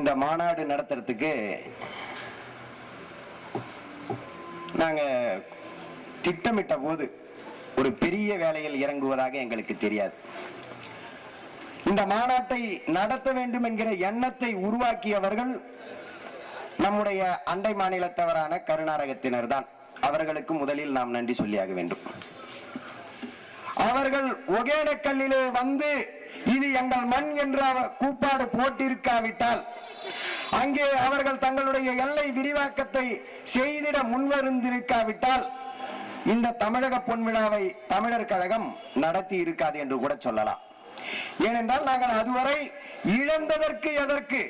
இந்த மாநாடு நடத்துறதுக்கு நாங்க திட்டமிட்ட போது ஒரு பெரிய வேலையில் இறங்குவதாக எங்களுக்கு தெரியாது. இந்த மாநாட்டை நடத்த வேண்டும் என்கிற எண்ணத்தை உருவாக்கியவர்கள் நம்முடைய அண்டை மாநிலத்தவரான கருநாடகத்தினர் தான். அவர்களுக்கு முதலில் நாம் நன்றி சொல்லியாக வேண்டும். அவர்கள் ஒகேனக்கல்லிலே வந்து இது எங்கள் மண் என்ற கூப்பாடு போட்டிருக்காவிட்டால் அங்கே அவர்கள் தங்களுடைய எல்லை விரிவாக்கத்தை செய்திட முன்வருந்திருக்காவிட்டால் இந்த தமிழக பொன்விழாவை தமிழர் கழகம் நடத்தி இருக்காது என்று கூட சொல்லலாம். ஏனென்றால் நாங்கள் அதுவரை இழந்ததற்கு எதற்கு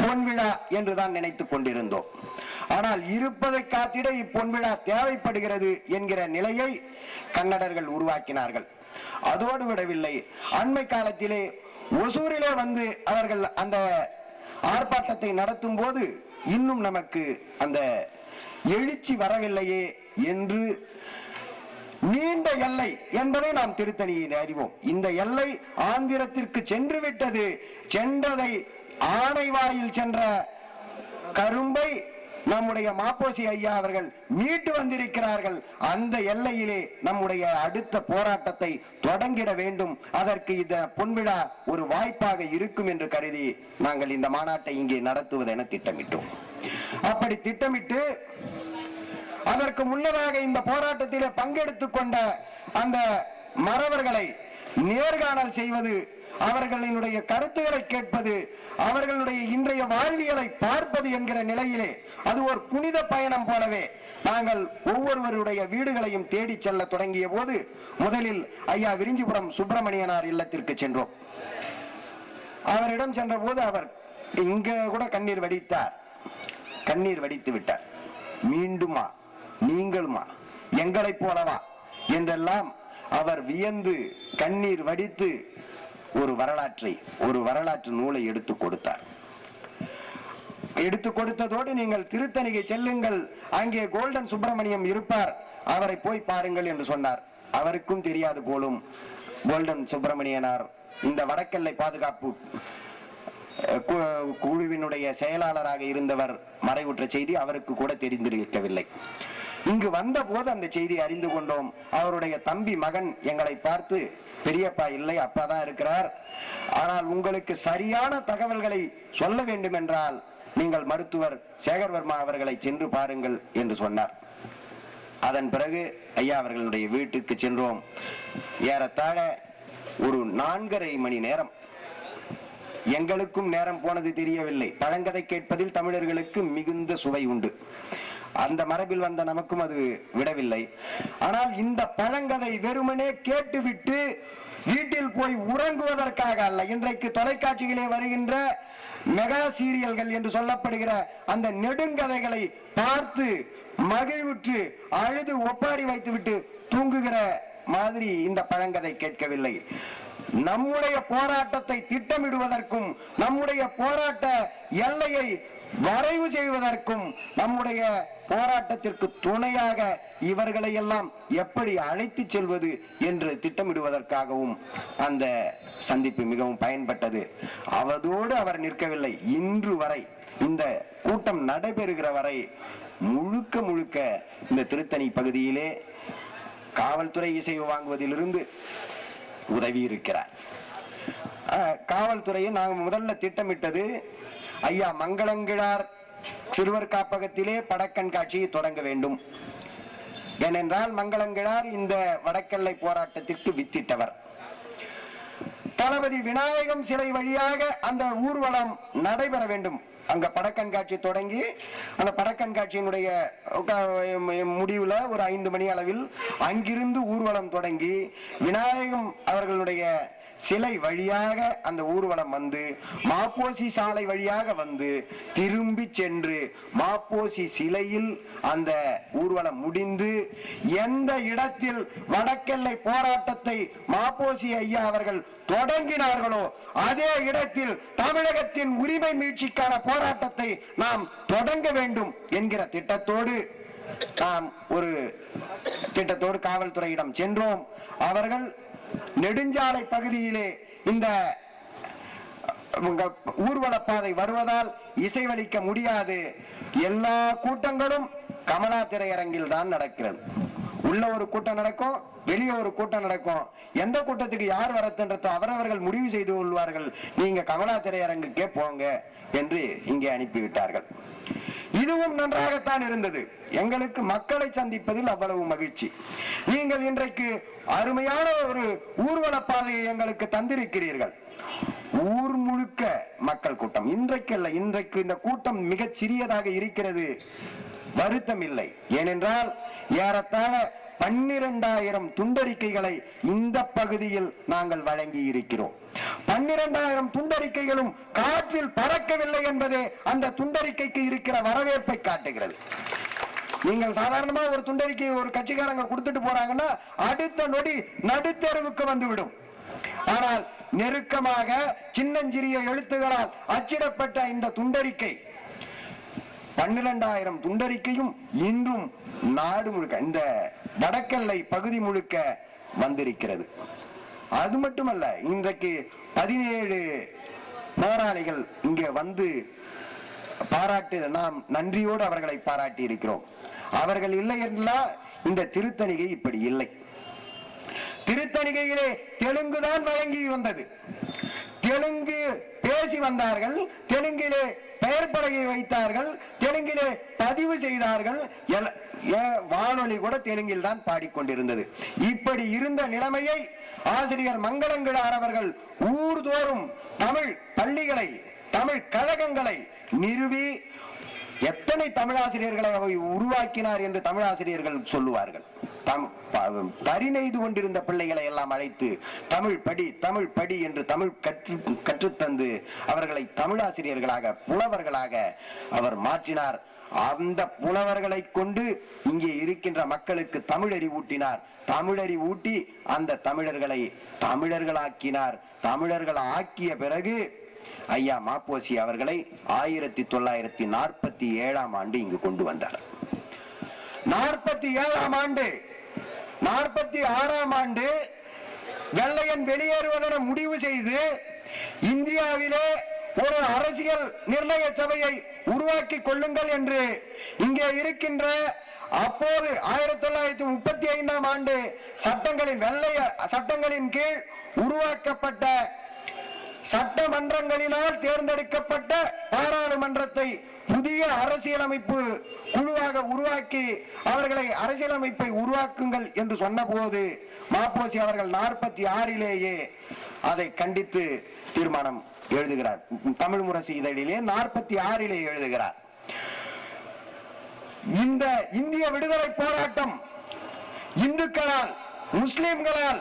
பொன்விழா என்றுதான் நினைத்துக் கொண்டிருந்தோம். ஆனால் இருப்பதை காத்திட இப்பொன்விழா தேவைப்படுகிறது என்கிற நிலையை கன்னடர்கள் உருவாக்கினார்கள். அதோடு விடவில்லை. அண்மை காலத்திலே ஒசூரிலே வந்து அவர்கள் அந்த ஆர்ப்பாட்டத்தை நடத்தும் போது இன்னும் நமக்கு அந்த எழுச்சி வரவில்லையே என்று நீண்ட எல்லை என்பதை நாம் திருத்தணியில் அறிவோம். இந்த எல்லை ஆந்திரத்திற்கு சென்று விட்டது சென்றதை ஆணைவாயில் சென்ற கரும்பை நம்முடைய மாப்போசி ஐயா அவர்கள் மீட்டு வந்திருக்கிறார்கள். அந்த எல்லையிலே நம்முடைய அடுத்த போராட்டத்தை தொடங்கிட வேண்டும். அதற்கு இந்த பொன்விழா ஒரு வாய்ப்பாக இருக்கும் என்று கருதி நாங்கள் இந்த மாநாட்டை இங்கே நடத்துவதென திட்டமிட்டோம். அப்படி திட்டமிட்டு அதற்கு முன்னதாக இந்த போராட்டத்திலே பங்கெடுத்துக் கொண்ட அந்த மறவர்களை நேர்காணல் செய்வது அவர்களினுடைய கருத்துக்களை கேட்பது அவர்களுடைய இன்றைய வாழ்வியலை பார்ப்பது என்கிற நிலையிலே அது ஒரு புனித பயணம் போலவே நாங்கள் ஒவ்வொருவருடைய வீடுகளையும் தேடி செல்ல தொடங்கிய போது முதலில் ஐயா விரிஞ்சிபுரம் சுப்பிரமணியனார் இல்லத்திற்கு சென்றோம். அவரிடம் சென்ற போது அவர் இங்க கூட கண்ணீர் வடித்தார். கண்ணீர் வடித்து விட்டார். மீண்டுமா நீங்களுமா எங்களைப் போலவா? என்றெல்லாம் அவர் வியந்து கண்ணீர் வடித்து ஒரு வரலாற்றை ஒரு வரலாற்று நூலை எடுத்து கொடுத்தார். எடுத்து கொடுத்ததோடு நீங்கள் திருத்தணிகை செல்லுங்கள். அங்கே கோல்டன் சுப்பிரமணியம் இருப்பார். அவரை போய் பாருங்கள் என்று சொன்னார். அவருக்கும் தெரியாது போலும் கோல்டன் சுப்பிரமணியனார் இந்த வடக்கெல்லை பாதுகாப்பு கு- குழுவினுடைய செயலாளராக இருந்தவர் மறைவுற்ற செய்தி அவருக்கு கூட தெரிந்திருக்கவில்லை. இங்கு வந்த போது அந்த செய்தி அறிந்து கொண்டோம். அவருடைய தம்பி மகன் எங்களை பார்த்து பெரியப்பா இல்லை அப்பா தான் இருக்கிறார். ஆனால் உங்களுக்கு சரியான தகவல்களை சொல்ல வேண்டும் என்றால் நீங்கள் மருத்துவர் சேகர்வர்மா அவர்களை சென்று பாருங்கள் என்று சொன்னார். அதன் பிறகு ஐயா அவர்களுடைய வீட்டுக்கு சென்றோம். ஏறத்தாழ ஒரு நான்கரை மணி நேரம். எங்களுக்கும் நேரம் போனது தெரியவில்லை. பழங்கதை கேட்பதில் தமிழர்களுக்கு மிகுந்த சுவை உண்டு. அந்த மரபில் வந்த நமக்கும் அது விடவில்லை. ஆனால் இந்த பழங்கதை வெறுமனே கேட்டுவிட்டு வீட்டில் போய் உறங்குவதற்காக அல்ல. இன்றைக்கு தொலைக்காட்சிகளே வருகின்ற மெகா சீரியல்கள் என்று சொல்லப்படுகிற அந்த நெடுங்கதைகளை பார்த்து மகிழ்வுற்று அழுது ஒப்பாரி வைத்துவிட்டு தூங்குகிற மாதிரி இந்த பழங்கதை கேட்கவில்லை. நம்முடைய போராட்டத்தை திட்டமிடுவதற்கும் நம்முடைய போராட்ட எல்லையை வரைவு செய்வதற்கும் நம்முடைய போராட்டத்திற்கு துணையாக இவர்களை எல்லாம் எப்படி அழைத்து செல்வது என்று திட்டமிடுவதற்காகவும் அந்த சந்திப்பு மிகவும் பயன்பட்டது. அவதோடு அவர் நிற்கவில்லை. இன்று வரை இந்த கூட்டம் நடைபெறுகிற வரை முழுக்க முழுக்க இந்த திருத்தணி பகுதியிலே காவல்துறை இசைவு வாங்குவதிலிருந்து உதவி இருக்கிறார் காவல்துறையை நாங்கள் முதல்ல திட்டமிட்டது ஐயா மங்களங்கிழார் சிறுவர் காப்பகத்திலே படக்கண்காட்சியை தொடங்க வேண்டும். ஏனென்றால் மங்களங்கிழார் இந்த வடக்கெல்லை போராட்டத்திற்கு வித்திட்டவர். தளபதி விநாயகம் சிலை வழியாக அந்த ஊர்வலம் நடைபெற வேண்டும். அங்க படக்கண்காட்சி தொடங்கி அந்த படக்கண்காட்சியினுடைய முடிவுல ஒரு ஐந்து மணி அளவில் அங்கிருந்து ஊர்வலம் தொடங்கி விநாயகம் அவர்களுடைய சிலை வழியாக அந்த ஊர்வலம் வந்து மாப்போசி சாலை வழியாக வந்து திரும்பி சென்று மாப்போசி சிலையில் அந்த ஊர்வலம் முடிந்து எந்த இடத்தில் வடக்கெல்லை போராட்டத்தை மாப்போசி ஐயா அவர்கள் தொடங்கினார்களோ அதே இடத்தில் தமிழகத்தின் உரிமை மீட்சிக்கான போராட்டத்தை நாம் தொடங்க வேண்டும் என்கிற திட்டத்தோடு நாம் ஒரு திட்டத்தோடு காவல்துறையிடம் சென்றோம். அவர்கள் நெடுஞ்சாலை பகுதியிலே இந்த ஊர்வலப்பாதை வருவதால் இசைவளிக்க முடியாது. எல்லா கூட்டங்களும் கமலா திரையரங்கில் தான் நடக்கிறது. உள்ள ஒரு கூட்டம் நடக்கும் வெளியே ஒரு கூட்டம் நடக்கும். எந்த கூட்டத்துக்கு யார் வரத்துன்றதோ அவரவர்கள் முடிவு செய்து கொள்வார்கள். நீங்க கமலா திரையரங்குக்கே போங்க என்று இங்கே அனுப்பிவிட்டார்கள். இதுவும் நன்றாகத்தான் இருந்தது. எங்களுக்கு மக்களை சந்திப்பதில் அவ்வளவு மகிழ்ச்சி. நீங்கள் இன்றைக்கு அருமையான ஒரு ஊர்வல பாதையை எங்களுக்கு தந்திருக்கிறீர்கள். ஊர் முழுக்க மக்கள் கூட்டம். இன்றைக்கல்ல இன்றைக்கு இந்த கூட்டம் மிகச் சிறியதாக இருக்கிறது. வருத்தம் இல்லை. ஏனென்றால் ஏறத்தாழ பன்னிரெண்டாயிரம் துண்டறிக்கைகளை இந்த பகுதியில் நாங்கள் வழங்கி இருக்கிறோம் பன்னிரண்டாயிரம் துண்டறிக்கைகளும் காற்றில் பறக்கவில்லை என்பதே அந்த துண்டறிக்கைக்கு இருக்கிற வரவேற்பை காட்டுகிறது. நீங்கள் சாதாரணமா ஒரு துண்டறிக்கை ஒரு கட்சிக்காரங்க கொடுத்துட்டு போறாங்கன்னா அடுத்த நொடி நடுத்தெருவுக்கு வந்துவிடும். ஆனால் நெருக்கமாக சின்னஞ்சிறிய எழுத்துகளால் அச்சிடப்பட்ட இந்த துண்டறிக்கை பன்னிரண்டாயிரம் துண்டறிக்கையும் இன்றும் நாடு முழுக்க இந்த வடக்கெல்லை பகுதி முழுக்க வந்திருக்கிறது. அது மட்டுமல்ல இன்றைக்கு பதினேழு போராளிகள் இங்கே வந்து பாராட்டு நாம் நன்றியோடு அவர்களை பாராட்டி இருக்கிறோம். அவர்கள் இல்லை என்றால் இந்த திருத்தணிகை இப்படி இல்லை. திருத்தணிகையிலே தெலுங்கு தான் வழங்கி வந்தது. தெலுங்கு பேசி வந்தார்கள் தெலுங்கிலே பெயர் பலகை வைத்தார்கள் தெலுங்கிலே பதிவு செய்தார்கள். எல- ஏ- வானொலி கூட தெலுங்கில் தான் பாடிக்கொண்டிருந்தது. இப்படி இருந்த நிலைமையை ஆசிரியர் மங்களங்கிழார் அவர்கள் ஊர்தோறும் தமிழ் பள்ளிகளை தமிழ் கழகங்களை நிறுவி எத்தனை தமிழாசிரியர்களை அவை உருவாக்கினார் என்று தமிழாசிரியர்கள் சொல்லுவார்கள். தம்- ப- நெய்து கொண்டிருந்த பிள்ளைகளை எல்லாம் அழைத்து தமிழ் படி தமிழ் படி என்று தமிழ் கற்று கற்றுத்தந்து அவர்களை தமிழாசிரியர்களாக புலவர்களாக அவர் மாற்றினார். அந்த புலவர்களை கொண்டு இங்கே இருக்கின்ற மக்களுக்கு தமிழறி ஊட்டினார் தமிழறி ஊட்டி அந்த தமிழர்களை தமிழர்களாக்கினார். தமிழர்கள் ஆக்கிய பிறகு ஐயா மாப்போசி அவர்களை ஆயிரத்தி தொள்ளாயிரத்தி நாற்பத்தி ஏழாம் ஆண்டு இங்கு கொண்டு வந்தார். நாற்பத்தி ஏழாம் ஆண்டு நாற்பத்தி ஆறாம் ஆண்டு வெள்ளையன் வெளியேறுவதென முடிவு செய்து இந்தியாவிலே ஒரு அரசியல் நிர்ணய சபையை உருவாக்கி கொள்ளுங்கள் என்று இங்கே இருக்கின்ற அப்போது ஆயிரத்தி தொள்ளாயிரத்தி முப்பத்தி ஐந்தாம் ஆண்டு சட்டங்களின் வெள்ளைய சட்டங்களின் கீழ் உருவாக்கப்பட்ட சட்டமன்றங்களினால் தேர்ந்தெடுக்கப்பட்ட பாராளுமன்றத்தை புதிய அரசியலமைப்பு குழுவாக உருவாக்கி அவர்களை அரசியலமைப்பை உருவாக்குங்கள் என்று சொன்னபோது மாப்போசி அவர்கள் நாற்பத்தி ஆறிலேயே அதை கண்டித்து தீர்மானம் எழுதுகிறார். தமிழ் முரசு இதழிலே நாற்பத்தி ஆறிலே எழுதுகிறார். இந்த இந்திய விடுதலை போராட்டம் இந்துக்களால் முஸ்லிம்களால்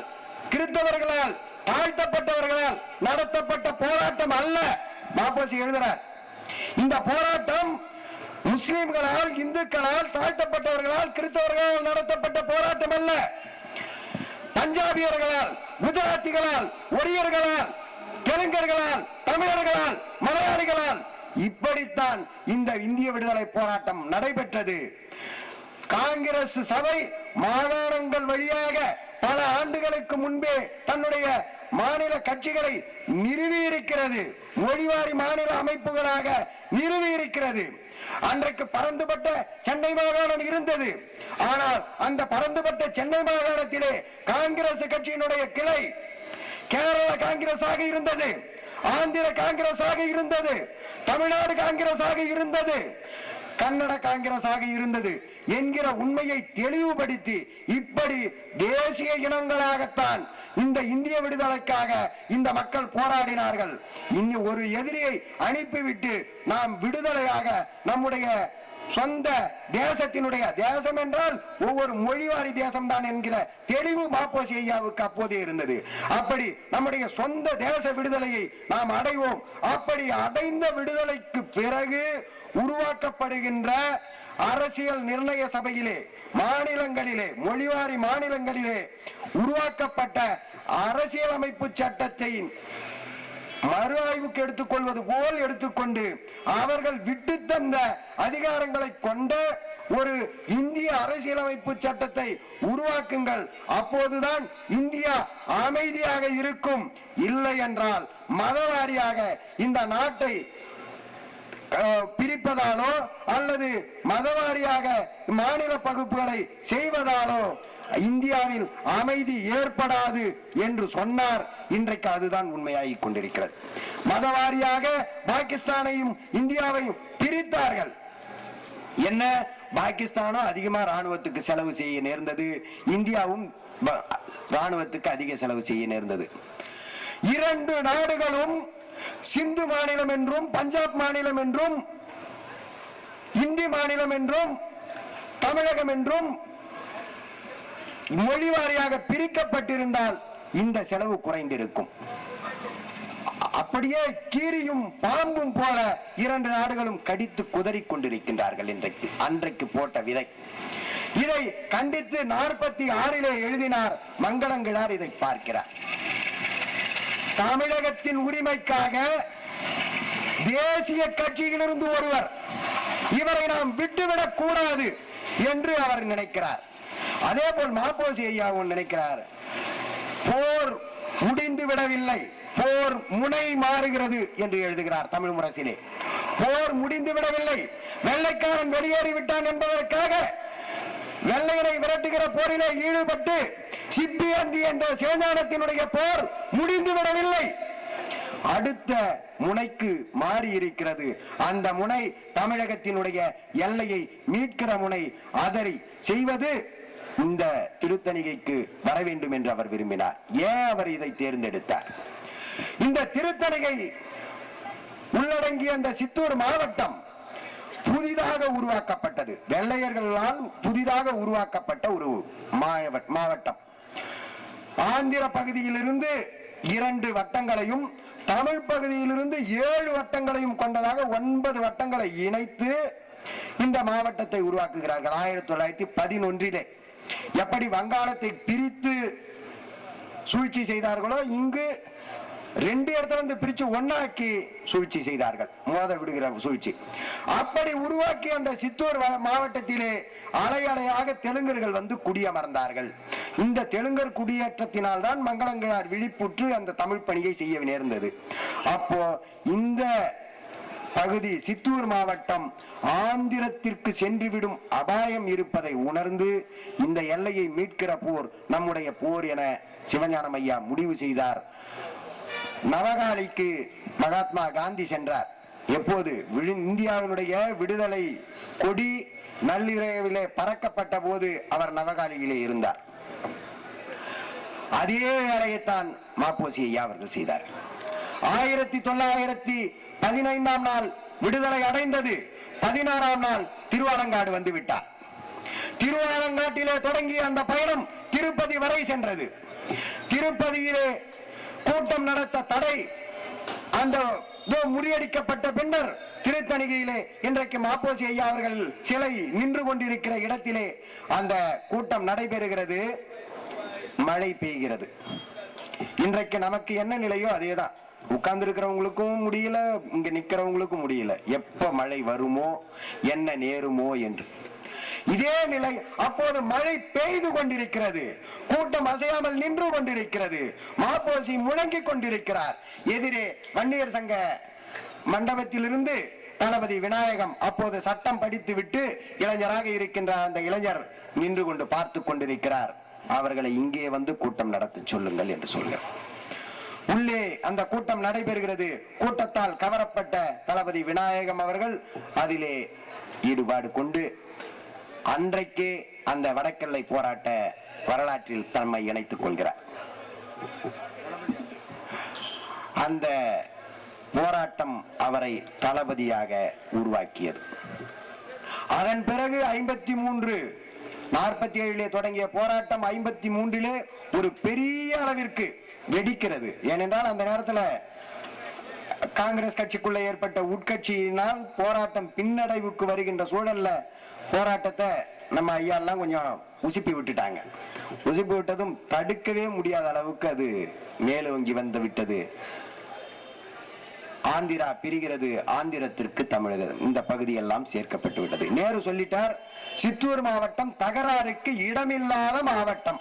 கிறிஸ்தவர்களால் தாழ்த்தப்பட்டவர்களால் நடத்தப்பட்ட போராட்டம் அல்ல மாப்போசி எழுதுறார். இந்த போராட்டம் முஸ்லிம்களால் இந்துக்களால் தாழ்த்தப்பட்டவர்களால் கிறிஸ்தவர்களால் நடத்தப்பட்ட போராட்டம் அல்ல. பஞ்சாபியர்களால் குஜராத்திகளால் ஒரியர்களால் தெலுங்கர்களால் தமிழர்களால் மலையாளிகளால் இப்படித்தான் இந்த இந்திய விடுதலை போராட்டம் நடைபெற்றது. காங்கிரஸ் சபை மாகாணங்கள் வழியாக பல ஆண்டுகளுக்கு முன்பே தன்னுடைய மாநில கட்சிகளை நிறுவி இருக்கிறது மொழிவாரி மாநில அமைப்புகளாக நிறுவி இருக்கிறது அன்றைக்கு பறந்துபட்ட சென்னை மாகாணம் இருந்தது. ஆனால் அந்த பறந்துபட்ட சென்னை மாகாணத்திலே காங்கிரஸ் கட்சியினுடைய கிளை கேரள காங்கிரஸாக இருந்தது. ஆந்திர காங்கிரஸாக இருந்தது. தமிழ்நாடு காங்கிரஸாக இருந்தது. கன்னட காங்கிரஸாக இருந்தது என்கிற உண்மையை தெளிவுபடுத்தி இப்படி தேசிய இனங்களாகத்தான் இந்த இந்திய விடுதலைக்காக இந்த மக்கள் போராடினார்கள். இனி ஒரு எதிரியை அனுப்பிவிட்டு நாம் விடுதலையாக நம்முடைய சொந்த தேசத்தினுடைய தேசம் என்றால் ஒவ்வொரு மொழிவாரி தேசம்தான் என்கிற தெளிவு மாப்போசி ஐயாவுக்கு அப்போதே இருந்தது. அப்படி நம்முடைய சொந்த தேச விடுதலையை நாம் அடைவோம். அப்படி அடைந்த விடுதலைக்கு பிறகு உருவாக்கப்படுகின்ற அரசியல் நிர்ணய சபையிலே மாநிலங்களிலே மொழிவாரி மாநிலங்களிலே உருவாக்கப்பட்ட அரசியலமைப்பு சட்டத்தின் மறு ஆய்வுக்கு எடுத்துக்கொள்வது போல் எடுத்துக்கொண்டு அவர்கள் விட்டு தந்த அதிகாரங்களை கொண்ட ஒரு இந்திய அரசியலமைப்பு சட்டத்தை உருவாக்குங்கள். அப்போதுதான் இந்தியா அமைதியாக இருக்கும். இல்லை என்றால் மதவாரியாக இந்த நாட்டை பிரிப்பதாலோ அல்லது மதவாரியாக மாநில பகுப்புகளை செய்வதாலோ இந்தியாவில் அமைதி ஏற்படாது என்று சொன்னார். இன்றைக்கு அதுதான் உண்மையாகி கொண்டிருக்கிறது. மதவாரியாக பாகிஸ்தானையும் இந்தியாவையும் பிரித்தார்கள். என்ன? பாகிஸ்தானும் அதிகமா ராணுவத்துக்கு செலவு செய்ய நேர்ந்தது? இந்தியாவும் ராணுவத்துக்கு அதிக செலவு செய்ய நேர்ந்தது. இரண்டு நாடுகளும் சிந்து மாநிலம் என்றும் பஞ்சாப் மாநிலம் என்றும் இந்தி மாநிலம் என்றும் தமிழகம் என்றும் மொழி வாரியாக பிரிக்கப்பட்டிருந்தால் இந்த செலவு குறைந்திருக்கும். அப்படியே கீரியும் பாம்பும் போல இரண்டு நாடுகளும் கடித்து குதறி கொண்டிருக்கின்றார்கள் இன்றைக்கு அன்றைக்கு போட்ட விதை. இதை கண்டித்து நாற்பத்தி ஆறிலே எழுதினார் மங்களங்கிழார் இதை பார்க்கிறார். தமிழகத்தின் உரிமைக்காக தேசிய கட்சியிலிருந்து ஒருவர் இவரை நாம் விட்டுவிடக் கூடாது என்று அவர் நினைக்கிறார். அதே போல் மாப்போசி ஐயாவும் நினைக்கிறார். போர் முடிந்து விடவில்லை. போர் முனை மாறுகிறது என்று எழுதுகிறார் தமிழ் முரசிலே. போர் முடிந்து விடவில்லை. வெள்ளைக்காரன் வெளியேறிவிட்டான் என்பதற்காக வெள்ளையனை விரட்டுகிற போரிலே ஈடுபட்டு சிப்பியந்தி என்ற சேதானத்தினுடைய போர் முடிந்து விடவில்லை. அடுத்த முனைக்கு மாறி இருக்கிறது அந்த முனை தமிழகத்தினுடைய எல்லையை மீட்கிற முனை. அதரை செய்வது இந்த திருத்தணிகைக்கு வர வேண்டும் என்று அவர் விரும்பினார். ஏன் அவர் இதை தேர்ந்தெடுத்தார்? இந்த திருத்தணிகை உள்ளடங்கிய அந்த சித்தூர் மாவட்டம் புதிதாக உருவாக்கப்பட்டது. வெள்ளையர்களால் புதிதாக உருவாக்கப்பட்ட ஒரு மாவட்டம். ஆந்திர பகுதியிலிருந்து இரண்டு வட்டங்களையும் தமிழ் பகுதியிலிருந்து ஏழு வட்டங்களையும் கொண்டதாக ஒன்பது வட்டங்களை இணைத்து இந்த மாவட்டத்தை உருவாக்குகிறார்கள். ஆயிரத்தி தொள்ளாயிரத்தி பதினொன்றிலே. எப்படி வங்காளத்தை பிரித்து சூழ்ச்சி செய்தார்களோ இங்கு ரெண்டு இடத்துல இருந்து பிரிச்சு ஒன்னாக்கி சூழ்ச்சி செய்தார்கள். மோத விடுகிற சூழ்ச்சி. அப்படி உருவாக்கி அந்த சித்தூர் வ- மாவட்டத்திலே அலை அலையாக தெலுங்கர்கள் வந்து குடியமர்ந்தார்கள். இந்த தெலுங்கர் குடியேற்றத்தினால் தான் மங்களங்கிழார் விழிப்புற்று அந்த தமிழ் பணியை செய்ய நேர்ந்தது. அப்போ இந்த பகுதி சித்தூர் மாவட்டம் ஆந்திரத்திற்கு சென்றுவிடும் அபாயம் இருப்பதை உணர்ந்து இந்த எல்லையை மீட்கிற போர் நம்முடைய போர் என சிவஞானம் ஐயா முடிவு செய்தார். நவகாலிக்கு மகாத்மா காந்தி சென்றார். எப்போது? விழு- இந்தியாவினுடைய விடுதலை கொடி நள்ளிரவிலே பறக்கப்பட்ட போது அவர் நவகாலியிலே இருந்தார். அதே வேலையைத்தான் மாப்போசி ஐயா அவர்கள் செய்தார். ஆயிரத்தி தொள்ளாயிரத்தி பதினைந்தாம் நாள் விடுதலை அடைந்தது. பதினாறாம் நாள் திருவாலங்காடு வந்து விட்டார் திருவாலங்காட்டிலே தொடங்கிய அந்த பயணம் திருப்பதி வரை சென்றது. திருப்பதியிலே கூட்டம் நடத்த தடை. அந்த முறியடிக்கப்பட்ட பின்னர் திருத்தணிகையிலே இன்றைக்கு மாப்போசி ஐயா அவர்கள் சிலை நின்று கொண்டிருக்கிற இடத்திலே அந்த கூட்டம் நடைபெறுகிறது. மழை பெய்கிறது. இன்றைக்கு நமக்கு என்ன நிலையோ அதேதான். உட்கார்ந்து இருக்கிறவங்களுக்கும் முடியல இங்க நிக்கிறவங்களுக்கும் முடியல. எப்ப மழை வருமோ என்ன நேருமோ என்று. இதே நிலை அப்போது மழை பெய்து கொண்டிருக்கிறது. கூட்டம் அசையாமல் நின்று கொண்டிருக்கிறது. மாப்போசி முழங்கிக் கொண்டிருக்கிறார். எதிரே வன்னியர் சங்க மண்டபத்திலிருந்து தளபதி விநாயகம் அப்போது சட்டம் படித்து விட்டு இளைஞராக இருக்கின்ற அந்த இளைஞர் நின்று கொண்டு பார்த்து கொண்டிருக்கிறார். அவர்களை இங்கே வந்து கூட்டம் நடத்த சொல்லுங்கள் என்று சொல்கிறார். உள்ளே அந்த கூட்டம் நடைபெறுகிறது. கூட்டத்தால் கவரப்பட்ட தளபதி விநாயகம் அவர்கள் அதிலே ஈடுபாடு கொண்டு அன்றைக்கே அந்த வடக்கெல்லை போராட்ட வரலாற்றில் தன்மை இணைத்துக் கொள்கிறார். அந்த போராட்டம் அவரை தளபதியாக உருவாக்கியது. அதன் பிறகு ஐம்பத்தி மூன்று நாற்பத்தி ஏழிலே தொடங்கிய போராட்டம் ஐம்பத்தி மூன்றிலே ஒரு பெரிய அளவிற்கு வெடிக்கிறது. ஏனென்றால் அந்த நேரத்தில் காங்கிரஸ் கட்சிக்குள்ள ஏற்பட்ட உட்கட்சியினால் போராட்டம் பின்னடைவுக்கு வருகின்ற சூழல்ல போராட்டத்தை நம்ம ஐயா எல்லாம் கொஞ்சம் உசுப்பி விட்டுட்டாங்க. உசுப்பி விட்டதும் தடுக்கவே முடியாத அளவுக்கு அது மேலோங்கி வந்து விட்டது. ஆந்திரா பிரிகிறது ஆந்திரத்திற்கு தமிழகம் இந்த பகுதியெல்லாம் சேர்க்கப்பட்டு விட்டது. நேரு சொல்லிட்டார் சித்தூர் மாவட்டம் தகராறுக்கு இடமில்லாத மாவட்டம்.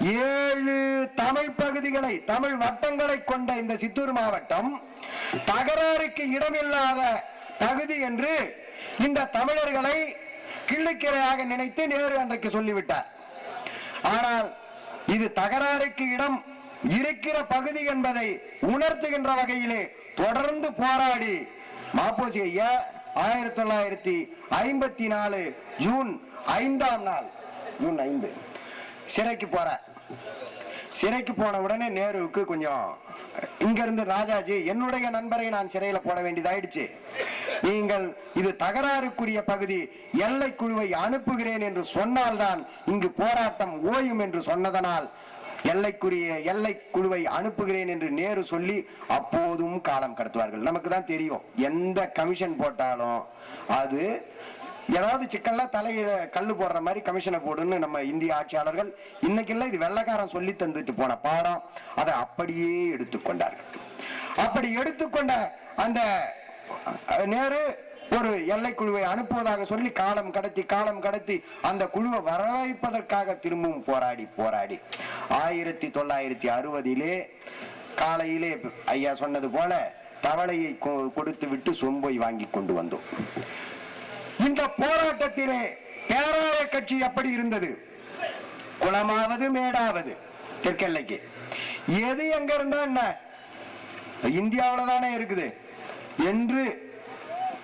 ஏழு தமிழ் பகுதிகளை தமிழ் வட்டங்களை கொண்ட இந்த சித்தூர் மாவட்டம் தகராறுக்கு இடமில்லாத தகுதி என்று இந்த தமிழர்களை கிள்ளுக்கிரையாக நினைத்து நேரு அன்றைக்கு சொல்லிவிட்டார். ஆனால் இது தகராறுக்கு இடம் இருக்கிற பகுதி என்பதை உணர்த்துகின்ற வகையிலே தொடர்ந்து போராடி மாப்போசி ஐயா ஆயிரத்தி தொள்ளாயிரத்தி ஐம்பத்தி நாலு ஜூன் ஐந்தாம் நாள் ஜூன் ஐந்து. சிறைக்கு போகிறேன் சிறைக்கு போன உடனே நேருவுக்கு கொஞ்சம் இங்க இருந்து ராஜாஜி என்னுடைய நண்பரை நான் சிறையில போட வேண்டியதாயிடுச்சு. நீங்கள் இது தகராறுக்குரிய பகுதி எல்லை குழுவை அனுப்புகிறேன் என்று சொன்னால்தான் இங்கு போராட்டம் ஓயும் என்று சொன்னதனால் எல்லைக்குரிய எல்லை குழுவை அனுப்புகிறேன் என்று நேரு சொல்லி அப்போதும் காலம் கடத்துவார்கள். நமக்கு தான் தெரியும் எந்த கமிஷன் போட்டாலும் அது ஏதாவது சிக்கல்னா தலையில கல்லு போடுற மாதிரி கமிஷனை போடுன்னு நம்ம இந்திய ஆட்சியாளர்கள் இன்னைக்கு இல்ல இது வெள்ளக்காரன் சொல்லி தந்துட்டு போன பாடம் அதை அப்படியே எடுத்துக்கொண்டார்கள் அப்படி எடுத்துக்கொண்ட அந்த நேரு ஒரு எல்லை குழுவை அனுப்புவதாக சொல்லி காலம் கடத்தி காலம் கடத்தி அந்த குழுவை வரவழைப்பதற்காக திரும்பவும் போராடி போராடி. ஆயிரத்தி தொள்ளாயிரத்தி அறுபதிலே காலையிலே ஐயா சொன்னது போல தவளையை கொ- கொடுத்து விட்டு சொம்பை வாங்கி கொண்டு வந்தோம். இந்த போராட்டத்திலே பேராய கட்சி எப்படி இருந்தது? குளமாவது மேடாவது? தெற்கெல்லைக்கு. எது எங்க இருந்தா என்ன? இந்தியாவில தானே இருக்குது. என்று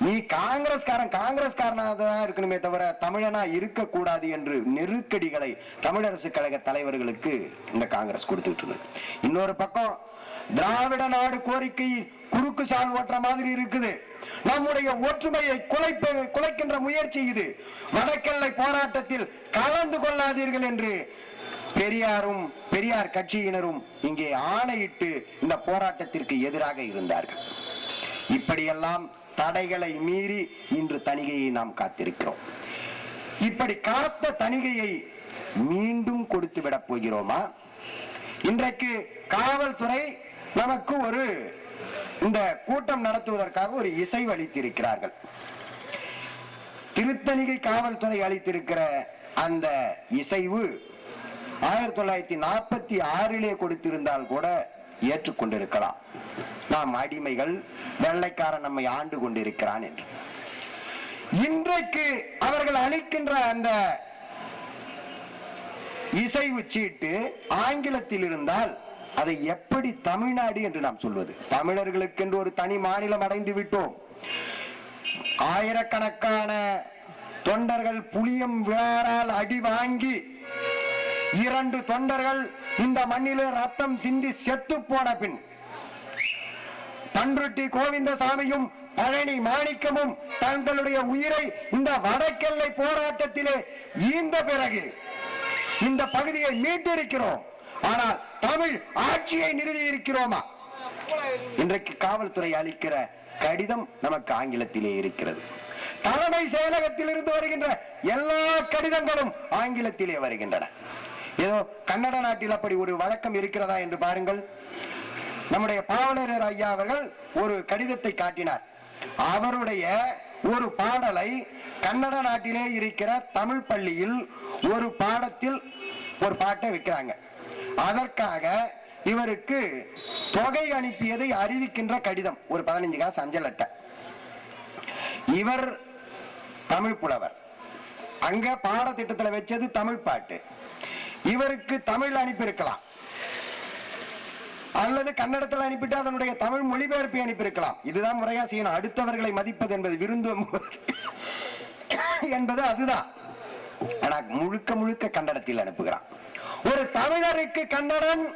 நீ காங்கிரஸ்காரன் காங்கிரஸ்காரனாக தான் இருக்கணுமே தவிர தமிழனா இருக்கக்கூடாது என்று நெருக்கடிகளை தமிழரசு கழக தலைவர்களுக்கு இந்த காங்கிரஸ் கொடுத்துட்டு இருந்தது. இன்னொரு பக்கம் திராவிட நாடு கோரிக்கை குறுக்கு சால் ஓட்டுற மாதிரி இருக்குது. நம்முடைய ஒற்றுமையை குலைப்ப குலைக்கின்ற முயற்சி இது. வடக்கெல்லை போராட்டத்தில் கலந்து கொள்ளாதீர்கள் என்று பெரியாரும் பெரியார் கட்சியினரும் இங்கே ஆணையிட்டு இந்த போராட்டத்திற்கு எதிராக இருந்தார்கள். இப்படியெல்லாம் தடைகளை மீறி இன்று தணிகையை நாம் காத்திருக்கிறோம். இப்படி காத்த தணிகையை மீண்டும் கொடுத்து விடப் போகிறோமா? இன்றைக்கு காவல்துறை நமக்கு ஒரு இந்த கூட்டம் நடத்துவதற்காக ஒரு இசைவு அளித்திருக்கிறார்கள். திருத்தணிகை காவல்துறை அளித்திருக்கிற அந்த இசைவு ஆயிரத்தி தொள்ளாயிரத்தி நாற்பத்தி ஆறிலே கொடுத்திருந்தால் கூட ஏற்றுக்கொண்டிருக்கலாம். நாம் அடிமைகள் வெள்ளைக்காரன் நம்மை ஆண்டு கொண்டிருக்கிறான் என்று. இன்றைக்கு அவர்கள் அளிக்கின்ற அந்த இசைவு சீட்டு ஆங்கிலத்தில் இருந்தால் அதை எப்படி தமிழ்நாடு என்று நாம் சொல்வது? தமிழர்களுக்கென்று ஒரு தனி மாநிலம் அடைந்து விட்டோம். ஆயிரக்கணக்கான தொண்டர்கள் புளியம் விழாரால் அடி வாங்கி இரண்டு தொண்டர்கள் இந்த மண்ணிலே ரத்தம் சிந்தி செத்து போன பின் பன்ருட்டி கோவிந்தசாமியும் பழனி மாணிக்கமும் தங்களுடைய உயிரை இந்த வடக்கெல்லை போராட்டத்திலே ஈந்த பிறகு இந்த பகுதியை மீட்டிருக்கிறோம். ஆனால் தமிழ் ஆட்சியை நிறுவி இருக்கிறோமா இன்றைக்கு காவல்துறை அளிக்கிற கடிதம் நமக்கு ஆங்கிலத்திலே இருக்கிறது. தலைமை செயலகத்தில் இருந்து வருகின்ற எல்லா கடிதங்களும் ஆங்கிலத்திலே வருகின்றன. ஏதோ கன்னட நாட்டில் அப்படி ஒரு வழக்கம் இருக்கிறதா என்று பாருங்கள். நம்முடைய பாவலரர் ஐயா அவர்கள் ஒரு கடிதத்தை காட்டினார். அவருடைய ஒரு பாடலை கன்னட நாட்டிலே இருக்கிற தமிழ் பள்ளியில் ஒரு பாடத்தில் ஒரு பாட்டை வைக்கிறாங்க. அதற்காக இவருக்கு தொகை அனுப்பியதை அறிவிக்கின்ற கடிதம் ஒரு பதினஞ்சு காசு அஞ்சல் அட்டை. இவர் தமிழ் புலவர். அங்க பாடத்திட்டத்தில் வச்சது தமிழ் பாட்டு. இவருக்கு தமிழ் அனுப்பியிருக்கலாம். அல்லது கன்னடத்தில் அனுப்பிட்டு அதனுடைய தமிழ் மொழிபெயர்ப்பை அனுப்பியிருக்கலாம். இதுதான் முறையா செய்யணும். அடுத்தவர்களை மதிப்பது என்பது விருந்து என்பது அதுதான். ஆனா முழுக்க முழுக்க கன்னடத்தில் அனுப்புகிறான். ஒரு தமிழருக்கு கன்னடன்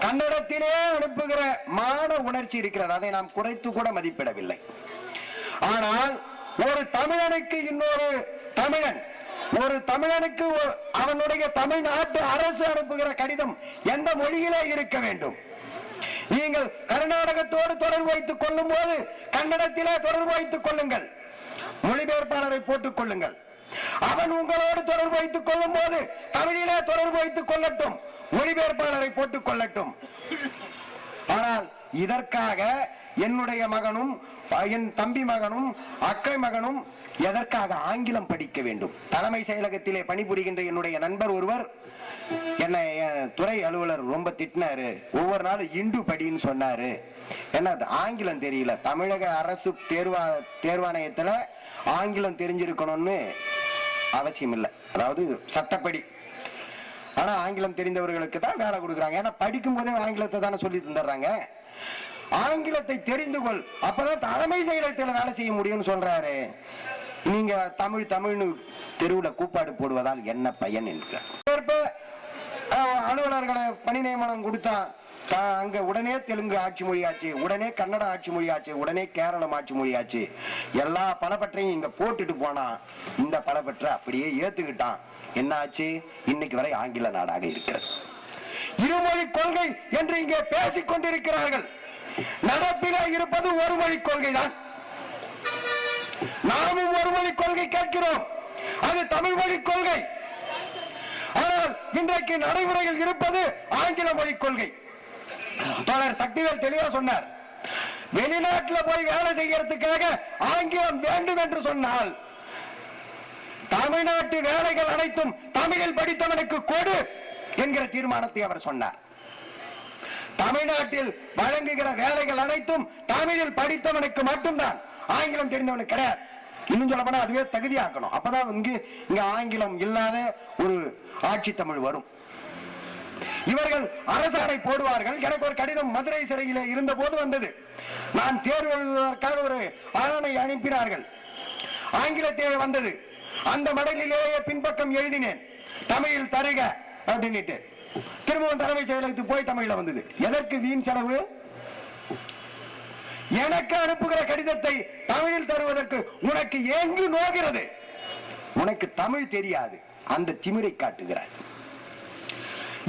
கன்னடத்திலே அனுப்புகிற மான உணர்ச்சி இருக்கிறது. அதை நாம் குறைத்து கூட மதிப்பிடவில்லை. ஆனால் ஒரு தமிழனுக்கு இன்னொரு தமிழன் ஒரு தமிழனுக்கு ஒ- அவனுடைய தமிழ்நாட்டு அரசு அனுப்புகிற கடிதம் எந்த மொழியிலே இருக்க வேண்டும்? நீங்கள் கர்நாடகத்தோடு தொடர்பு வைத்துக் கொள்ளும் போது கன்னடத்திலே தொடர்பு வைத்துக் கொள்ளுங்கள். மொழிபெயர்ப்பாளரை போட்டுக் கொள்ளுங்கள். அவன் உங்களோடு தொடர்பு வைத்துக் கொள்ளும் போது தமிழிலே தொடர்பு வைத்துக் கொள்ளட்டும் மொழிபெயர்ப்பாளரை போட்டுக் கொள்ளட்டும். ஆனால் இதற்காக என்னுடைய மகனும் என் தம்பி மகனும் அக்கை மகனும் எதற்காக ஆங்கிலம் படிக்க வேண்டும்? தலைமை செயலகத்திலே பணிபுரிகின்ற என்னுடைய நண்பர் ஒருவர் என்னை துறை அலுவலர் ரொம்ப திட்டினாரு. ஒவ்வொரு நாளும் இண்டு படின்னு சொன்னாரு. என்ன ஆங்கிலம் தெரியல. தமிழக அரசு தேர்வா தேர்வாணையத்துல ஆங்கிலம் தெரிஞ்சிருக்கணும்னு அவசியம் இல்லை அதாவது சட்டப்படி. ஆனா ஆங்கிலம் தெரிந்தவர்களுக்கு தான் வேலை கொடுக்குறாங்க. ஏன்னா படிக்கும் போதே ஆங்கிலத்தை தானே சொல்லி தந்துடுறாங்க. ஆங்கிலத்தை தெரிந்து கொள். அப்பதான் தலைமை செயலகத்தில் வேலை செய்ய முடியும்னு சொல்றாரு. நீங்க தமிழ் தமிழ்னு தெருவுல கூப்பாடு போடுவதால் என்ன பயன் என்கிறார். அலுவலர்களை பணி நியமனம் கொடுத்தான் அங்க உடனே தெலுங்கு ஆட்சி மொழியாச்சு உடனே கன்னட ஆட்சி மொழியாச்சு உடனே கேரளம் ஆட்சி மொழியாச்சு. எல்லா பலப்பற்றையும் இங்க போட்டுட்டு போனா இந்த பலப்பற்றை அப்படியே ஏத்துக்கிட்டான். என்ன ஆச்சு இன்னைக்கு வரை ஆங்கில நாடாக இருக்கிறது. இருமொழி கொள்கை என்று இங்கே பேசிக் கொண்டிருக்கிறார்கள். நடப்பில இருப்பது ஒரு மொழி கொள்கை தான் நாமும் ஒரு மொழி கொள்கை கேட்கிறோம். அது தமிழ் மொழி கொள்கை. ஆனால் இன்றைக்கு நடைமுறையில் இருப்பது ஆங்கில மொழி கொள்கை. தோழர் சக்திவேல் தெளிவா சொன்னார். வெளிநாட்டுல போய் வேலை செய்யறதுக்காக ஆங்கிலம் வேண்டும் என்று சொன்னால் தமிழ்நாட்டு வேலைகள் அனைத்தும் தமிழில் படித்தவனுக்கு கொடு என்கிற தீர்மானத்தை அவர் சொன்னார். தமிழ்நாட்டில் வழங்குகிற வேலைகள் அனைத்தும் தமிழில் படித்தவனுக்கு மட்டும்தான் ஆங்கிலம் தெரிந்தவனுக்கு கிடையாது. இன்னும் சொல்ல போனா அதுவே தகுதியாக்கணும். அப்பதான் இங்கு இங்க ஆங்கிலம் இல்லாத ஒரு ஆட்சி தமிழ் வரும். இவர்கள் அரசாணை போடுவார்கள். எனக்கு ஒரு கடிதம் மதுரை சிறையில இருந்த போது வந்தது. நான் தேர்வு எழுதுவதற்காக ஒரு ஆணை அனுப்பினார்கள். ஆங்கிலத்தில் வந்தது. அந்த மடலிலேயே பின்பக்கம் எழுதினேன். தமிழில் தருக அப்படின்னுட்டு. திரும்பவும் தலைமை செயலகத்துக்கு போய் தமிழ்ல வந்தது. எதற்கு வீண் செலவு? எனக்கு அனுப்புகிற கடிதத்தை தமிழில் தருவதற்கு உனக்கு எங்கு நோகிறது? உனக்கு தமிழ் தெரியாது. அந்த திமிரை காட்டுகிறார்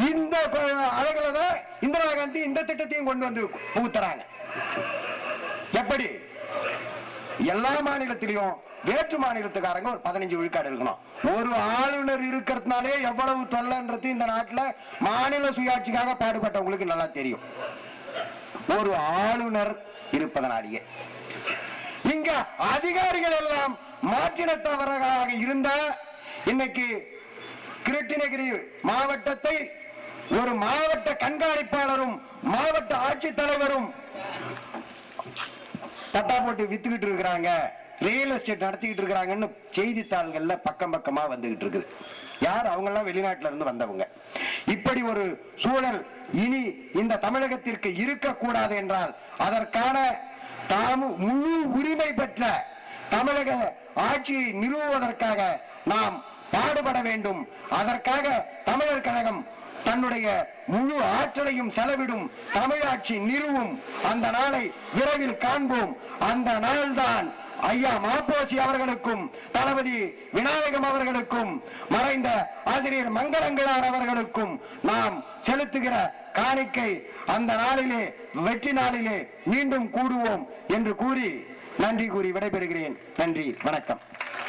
இந்த அழகுல தான் இந்திரா காந்தி இந்த திட்டத்தையும் கொண்டு வந்து புகுத்துறாங்க. எப்படி? எல்லா மாநிலத்திலையும் வேற்று மாநிலத்துக்காரங்க ஒரு பதினஞ்சு விழுக்காடு இருக்கணும். ஒரு ஆளுநர் இருக்கிறதுனாலே எவ்வளவு தொல்லைன்றது இந்த நாட்டில் மாநில சுயாட்சிக்காக பாடுபட்டவங்களுக்கு நல்லா தெரியும். ஒரு ஆளுநர் இருப்பதனாலேயே. இங்க அதிகாரிகள் எல்லாம் மாற்றினத்தவர்களாக இருந்தா இன்னைக்கு கிருட்டினகிரி மாவட்டத்தை ஒரு மாவட்ட கண்காணிப்பாளரும் மாவட்ட ஆட்சித்தலைவரும் பட்டா போட்டு வித்துக்கிட்டு இருக்கிறாங்க. ரியல் எஸ்டேட் நடத்திக்கிட்டு இருக்கிறாங்கன்னு செய்தித்தாள்கள்ல பக்கம் பக்கமா வந்துகிட்டு இருக்குது. யார்? அவங்க எல்லாம் வெளிநாட்டுல இருந்து வந்தவங்க. இப்படி ஒரு சூழல் இனி இந்த தமிழகத்திற்கு இருக்கக்கூடாது என்றால் அதற்கான தாமு முழு உரிமை பெற்ற தமிழக ஆட்சியை நிறுவுவதற்காக நாம் பாடுபட வேண்டும். அதற்காக தமிழர் கழகம் தன்னுடைய முழு ஆற்றலையும் செலவிடும் தமிழாட்சி நிறுவும். அந்த நாளை விரைவில் காண்போம். அந்த நாள்தான் ஐயா மாப்போசி அவர்களுக்கும் தளபதி விநாயகம் அவர்களுக்கும் மறைந்த ஆசிரியர் மங்களங்கிழார் அவர்களுக்கும் நாம் செலுத்துகிற காணிக்கை அந்த நாளிலே வெற்றி நாளிலே மீண்டும் கூடுவோம் என்று கூறி நன்றி கூறி விடைபெறுகிறேன். நன்றி வணக்கம்.